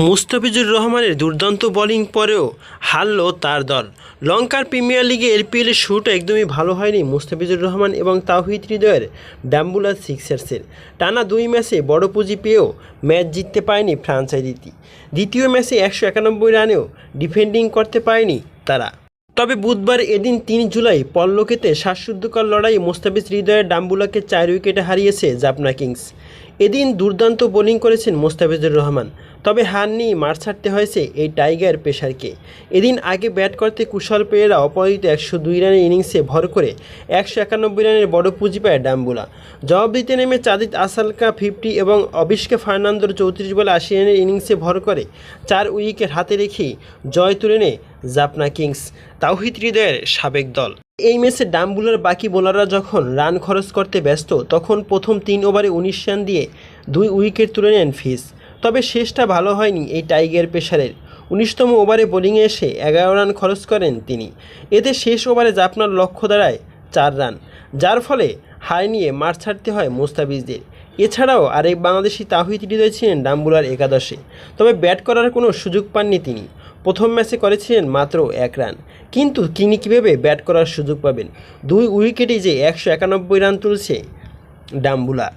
মুস্তাফিজুর রহমানের দুর্দান্ত বোলিং পরেও হারল তার দল। লঙ্কার প্রিমিয়ার লিগে এলপিএলের শুরুটা একদমই ভালো হয়নি মুস্তাফিজুর রহমান এবং তাওহিদ হৃদয়ের ড্যাম্বুলার সিক্সার্সের। টানা দুই ম্যাচে বড় পুঁজি পেয়েও ম্যাচ জিততে পারেনি ফ্রাঞ্চাইজিটি দ্বিতীয় ম্যাচে একশো একানব্বই রানেও ডিফেন্ডিং করতে পারেনি তারা। তবে বুধবার এদিন তিন জুলাই পল্লকেতে শ্বাসরুদ্ধকর লড়াই মোস্তাফিজ হৃদয়ের ডাম্বুলাকে চার উইকেটে হারিয়েছে জাপনা কিংস। এদিন দুর্দান্ত বোলিং করেছেন মোস্তাফিজুর রহমান। তবে হার নিয়ে মাঠ ছাড়তে হয়েছে এই টাইগার পেশারকে এদিন আগে ব্যাট করতে কুশল পেয়েরা অপরাজিত একশো দুই রানের ইনিংসে ভর করে একশো একানব্বই রানের বড় পুঁজি পায় ডাম্বুলা। জবাব দিতে নেমে চাঁদিত আসালকা ফিফটি এবং অবিষ্কে ফার্নান্দোর চৌত্রিশ বলে আশি রানের ইনিংসে ভর করে চার উইকেট হাতে রেখেই জয় তুলে নেয় জাপনা কিংস। তাওহিদ হৃদয়ের সাবেক দল। এই ম্যাচে ডাম্বুলার বাকি বোলাররা যখন রান খরচ করতে ব্যস্ত, তখন প্রথম তিন ওভারে উনিশ রান দিয়ে দুই উইকেট তুলে নেন ফিস তবে শেষটা ভালো হয়নি এই টাইগার পেশারের উনিশতম ওভারে বোলিংয়ে এসে এগারো রান খরচ করেন তিনি। এতে শেষ ওভারে জাপনার লক্ষ্য দাঁড়ায় চার রান, যার ফলে হার নিয়ে মাঠ ছাড়তে হয় মুস্তাফিজদের। এছাড়াও আরেক বাংলাদেশি তাহিদ হৃদয় ছিলেন ডাম্বুলার একাদশে। তবে ব্যাট করার কোনো সুযোগ পাননি তিনি। প্রথম ম্যাচে করেছিলেন মাত্র এক রান। কিন্তু তিনি কীভাবে ব্যাট করার সুযোগ পাবেন? দুই উইকেটে যে একশো একানব্বই রান তুলছে ডাম্বুলা।